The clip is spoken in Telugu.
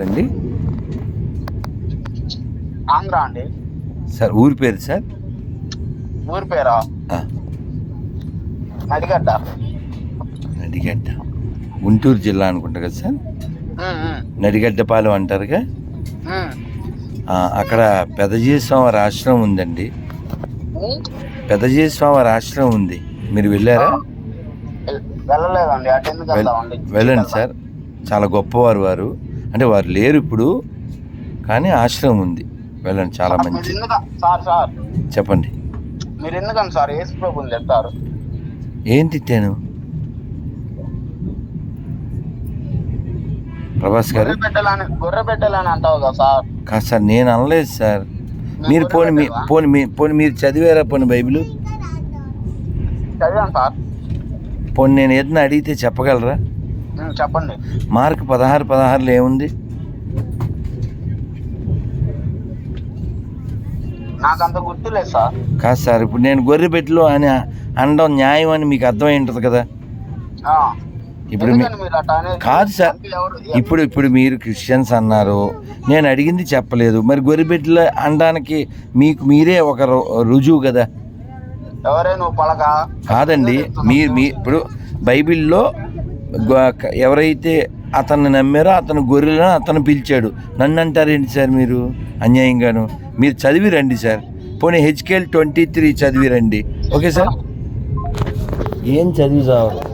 అండి ఆంధ్ర అండి. సార్ ఊరి పేరు సార్? ఊరి పేరా? నడిగడ్డ. నడిగడ్డ. గుంటూరు జిల్లా అనుకుంటా కదా సార్? నడిగడ్డపాలెం అంటారుగా? అక్కడ పెదజీస్వామి ఆశ్రమం ఉందండి. పెదజీస్వామి ఆశ్రమం ఉంది. మీరు వెళ్ళారా? వెళ్ళండి సార్. చాలా గొప్పవారు వారు. అంటే వారు లేరు ఇప్పుడు కానీ ఆశ్రమం ఉంది. వెళ్ళండి చాలా మంచి సార్ సార్ చెప్పండి. మీరు ఎందుకని సార్ యేసు ప్రభుని చెప్తారు ఏం తిట్టాను? ప్రభాస్ గారు? గొర్రె పెట్టాలని అంటావు కదా సార్. కాదు సార్ నేను అనలేదు సార్. మీరు పోని మీ పోని మీ పోని మీరు చదివారా పోని బైబిల్? చదివాను సార్. పోని నేను ఏదైనా అడిగితే చెప్పగలరా? చెప్పండి మార్క్ పదహారు పదహారులో ఏముంది నాకు అంత గుర్తులేదు సార్ కాదు సార్ ఇప్పుడు నేను గొర్రె పెట్టలు అని అనడం న్యాయం అని మీకు అర్థమై ఉంటుంది కదా. ఇప్పుడు? కాదు సార్. ఇప్పుడు ఇప్పుడు మీరు క్రిస్టియన్స్ అన్నారు నేను అడిగింది చెప్పలేదు మరి గొర్రె పెట్టలు అనడానికి మీకు మీరే ఒక రుజువు కదా ఎవరే నువ్వు పలక కాదండి మీరు మీ ఇప్పుడు బైబిల్లో ఎవరైతే అతన్ని నమ్మారో అతను గొర్రెలను అతను పిలిచాడు. నన్ను అంటారేంటి సార్ మీరు? అన్యాయంగాను. మీరు చదివి రండి సార్. పోనీ హెచ్కేఎల్ ట్వంటీ త్రీ చదివి రండి. Okay sir? ఏం చదివి సార్?